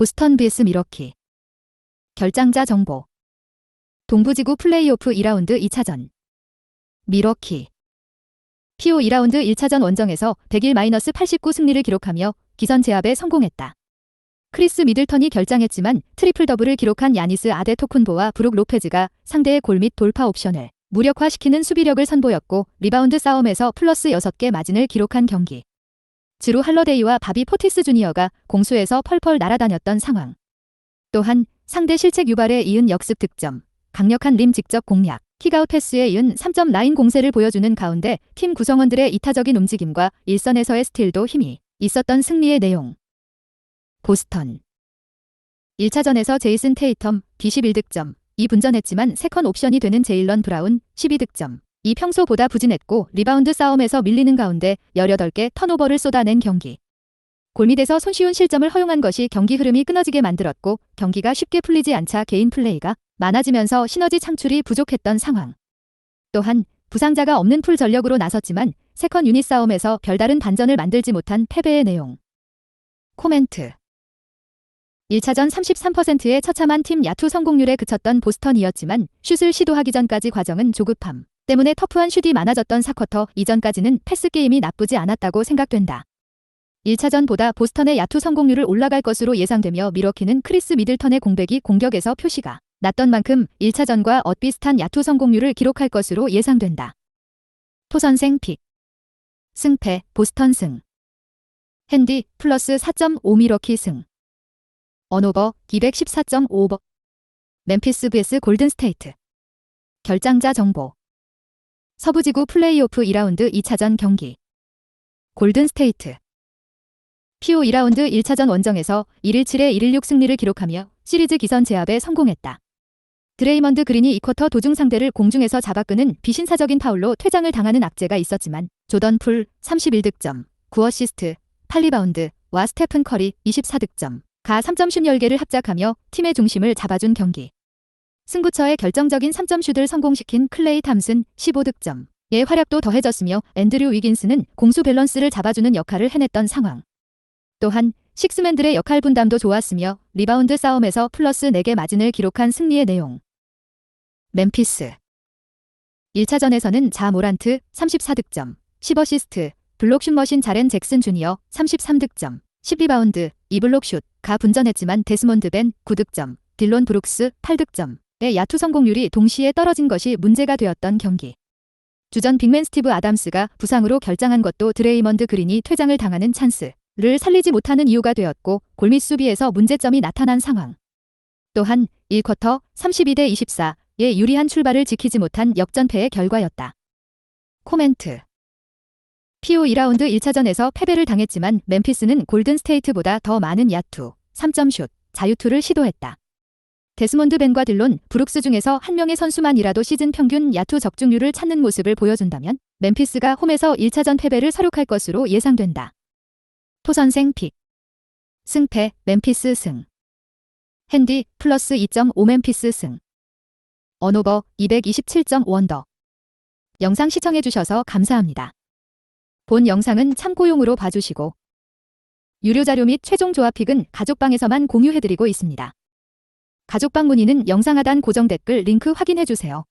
보스턴 vs 미러키 결장자 정보 동부지구 플레이오프 2라운드 2차전 미러키 피오 2라운드 1차전 원정에서 101-89 승리를 기록하며 기선 제압에 성공했다. 크리스 미들턴이 결장했지만 트리플 더블을 기록한 야니스 아데 토쿤보와 브룩 로페즈가 상대의 골 및 돌파 옵션을 무력화시키는 수비력을 선보였고 리바운드 싸움에서 플러스 6개 마진을 기록한 경기. 지루 할러데이와 바비 포티스 주니어가 공수에서 펄펄 날아다녔던 상황. 또한 상대 실책 유발에 이은 역습 득점, 강력한 림 직접 공략, 킥아웃 패스에 이은 3점 라인 공세를 보여주는 가운데 팀 구성원들의 이타적인 움직임과 일선에서의 스틸도 힘이 있었던 승리의 내용. 보스턴 1차전에서 제이슨 테이텀 21득점, 2분전했지만 세컨 옵션이 되는 제일런 브라운 12득점. 이 평소보다 부진했고 리바운드 싸움에서 밀리는 가운데 18개 턴오버를 쏟아낸 경기. 골밑에서 손쉬운 실점을 허용한 것이 경기 흐름이 끊어지게 만들었고 경기가 쉽게 풀리지 않자 개인 플레이가 많아지면서 시너지 창출이 부족했던 상황. 또한 부상자가 없는 풀 전력으로 나섰지만 세컨 유닛 싸움에서 별다른 반전을 만들지 못한 패배의 내용. 코멘트 1차전 33%의 처참한 팀 야투 성공률에 그쳤던 보스턴이었지만 슛을 시도하기 전까지 과정은 조급함. 때문에 터프한 슛이 많아졌던 사쿼터 이전까지는 패스 게임이 나쁘지 않았다고 생각된다. 1차전보다 보스턴의 야투 성공률을 올라갈 것으로 예상되며 미러키는 크리스 미들턴의 공백이 공격에서 표시가 났던 만큼 1차전과 엇비슷한 야투 성공률을 기록할 것으로 예상된다. 토선생 픽 승패 보스턴 승 핸디 플러스 4.5 미러키 승 언오버 214.5버 멤피스 vs 골든스테이트 결장자 정보 서부지구 플레이오프 2라운드 2차전 경기. 골든스테이트. 피오 2라운드 1차전 원정에서 117에 116 승리를 기록하며 시리즈 기선 제압에 성공했다. 드레이먼드 그린이 이쿼터 도중 상대를 공중에서 잡아끄는 비신사적인 파울로 퇴장을 당하는 악재가 있었지만 조던 풀 31득점, 9어시스트, 8리바운드와 스테픈 커리 24득점, 가 3점슛 10개를 합작하며 팀의 중심을 잡아준 경기. 승부처의 결정적인 3점슛을 성공시킨 클레이 탐슨 15득점의 활약도 더해졌으며 앤드류 위긴스는 공수 밸런스를 잡아주는 역할을 해냈던 상황. 또한 식스맨들의 역할 분담도 좋았으며 리바운드 싸움에서 플러스 4개 마진을 기록한 승리의 내용. 멤피스 1차전에서는 자 모란트 34득점, 10어시스트, 블록슛 머신 자렌 잭슨 주니어 33득점, 12바운드, 2블록 슛, 가 분전했지만 데스몬드 벤 9득점, 딜론 브룩스 8득점, 의 야투 성공률이 동시에 떨어진 것이 문제가 되었던 경기. 주전 빅맨 스티브 아담스가 부상으로 결장한 것도 드레이먼드 그린이 퇴장을 당하는 찬스를 살리지 못하는 이유가 되었고 골밑 수비에서 문제점이 나타난 상황. 또한 1쿼터 32대 24의 유리한 출발을 지키지 못한 역전패의 결과였다. 코멘트 피오 2라운드 1차전에서 패배를 당했지만 멤피스는 골든스테이트보다 더 많은 야투, 3점슛, 자유투를 시도했다. 데스몬드 벤과 딜론, 브룩스 중에서 한 명의 선수만이라도 시즌 평균 야투 적중률을 찾는 모습을 보여준다면 멤피스가 홈에서 1차전 패배를 서륙할 것으로 예상된다. 토선생 픽 승패 멤피스 승 핸디 플러스 2.5 멤피스 승 언오버 227.5 원더 영상 시청해주셔서 감사합니다. 본 영상은 참고용으로 봐주시고 유료 자료 및 최종 조합픽은 가족방에서만 공유해드리고 있습니다. 가족방 문의는 영상 하단 고정 댓글 링크 확인해주세요.